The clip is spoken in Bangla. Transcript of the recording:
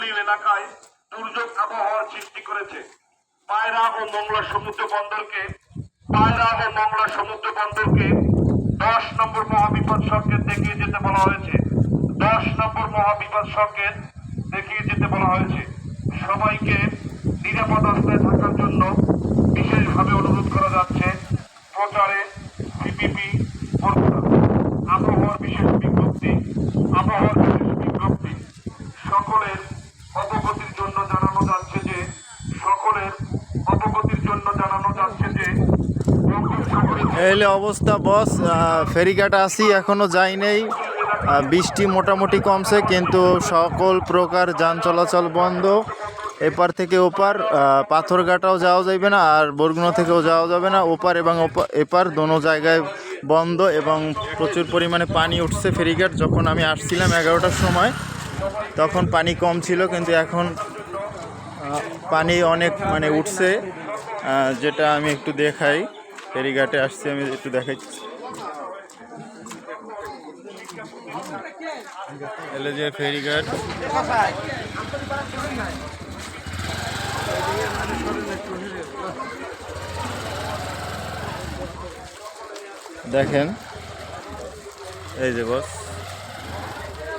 উপকূলীয় এলাকায় দুর্যোগ আবহাওয়ার সৃষ্টি করেছে। পায়রা ও মংলা সমুদ্র বন্দরকে, পায়রা ও মংলা সমুদ্র বন্দরকে দশ নম্বর মহাবিপদ সংকেত দেখিয়ে যেতে বলা হয়েছে। দশ নম্বর মহাবিপদ সংকেত দেখিয়ে যেতে বলা হয়েছে। সবাইকে নিরাপদ আস্থায় থাকার জন্য বিশেষভাবে অনুরোধ করা যাচ্ছে। প্রচারে সিপিপি আবহাওয়ার বিশেষ বিজ্ঞপ্তি আবহাওয়ার বিশেষ বিজ্ঞপ্তি সকলের অবগতির জন্য জানানো যাচ্ছে যে যে বঙ্গোপসাগরে অবস্থা, বস। ফেরিঘাট আসি, এখনও যাই নেই। বৃষ্টি মোটামুটি কমছে, কিন্তু সকল প্রকার যান চলাচল বন্ধ। এপার থেকে ওপার পাথরঘাটাও যাওয়া যাবে না, আর বরগুনা থেকেও যাওয়া যাবে না। ওপার এবং এপার দোনো জায়গায় বন্ধ এবং প্রচুর পরিমাণে পানি উঠছে ফেরিঘাট। যখন আমি আসছিলাম এগারোটার সময়, তখন পানি কম ছিল, কিন্তু এখন পানি অনেক মানে উঠছে যেটা আমি একটু দেখাই। ফেরিঘাটে আসছি, আমি একটু দেখাচ্ছি এলে যে ফেরিঘাট। দেখেন, এই যে বস।